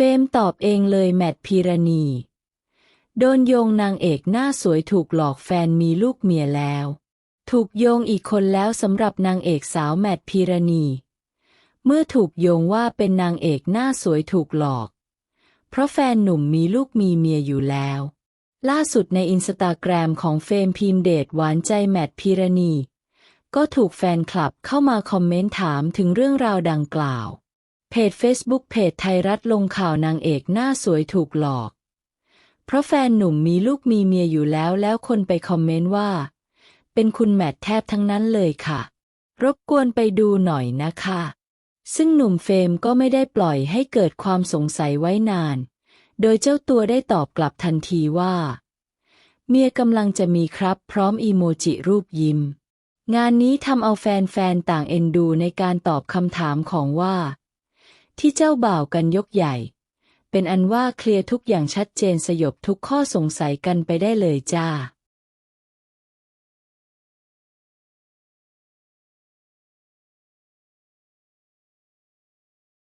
เฟมตอบเองเลยแมทพีรณี โดนโยงนางเอกหน้าสวยถูกหลอกแฟนมีลูกเมียแล้ว ถูกโยงอีกคนแล้วสำหรับนางเอกสาวแมทพีรณี เมื่อถูกโยงว่าเป็นนางเอกหน้าสวยถูกหลอก เพราะแฟนหนุ่มมีลูกมีเมียอยู่แล้ว ล่าสุดในอินสตาแกรมของเฟมพิมเดทหวานใจแมทพีรณี ก็ถูกแฟนคลับเข้ามาคอมเมนต์ถามถึงเรื่องราวดังกล่าว เพจ Facebook เพจไทยรัฐลงข่าวนางเอกหน้าสวยถูกหลอก เพราะแฟนหนุ่มมีลูกมีเมียอยู่แล้วแล้วคนไปคอมเมนต์ว่า เป็นคุณแมทแทบทั้งนั้นเลยค่ะ รบกวนไปดูหน่อยนะคะ ซึ่งหนุ่มเฟรมก็ไม่ได้ปล่อยให้เกิดความสงสัยไว้นาน โดยเจ้าตัวได้ตอบกลับทันทีว่า เมียกำลังจะมีครับ พร้อมอีโมจิรูปยิ้ม งานนี้ทำเอาแฟนๆต่างเอ็นดูในการตอบคำถามของว่า ที่เจ้าบ่าวกันยกใหญ่ เป็นอันว่าเคลียร์ทุกอย่างชัดเจนสยบทุกข้อสงสัยกันไปได้เลยจ้า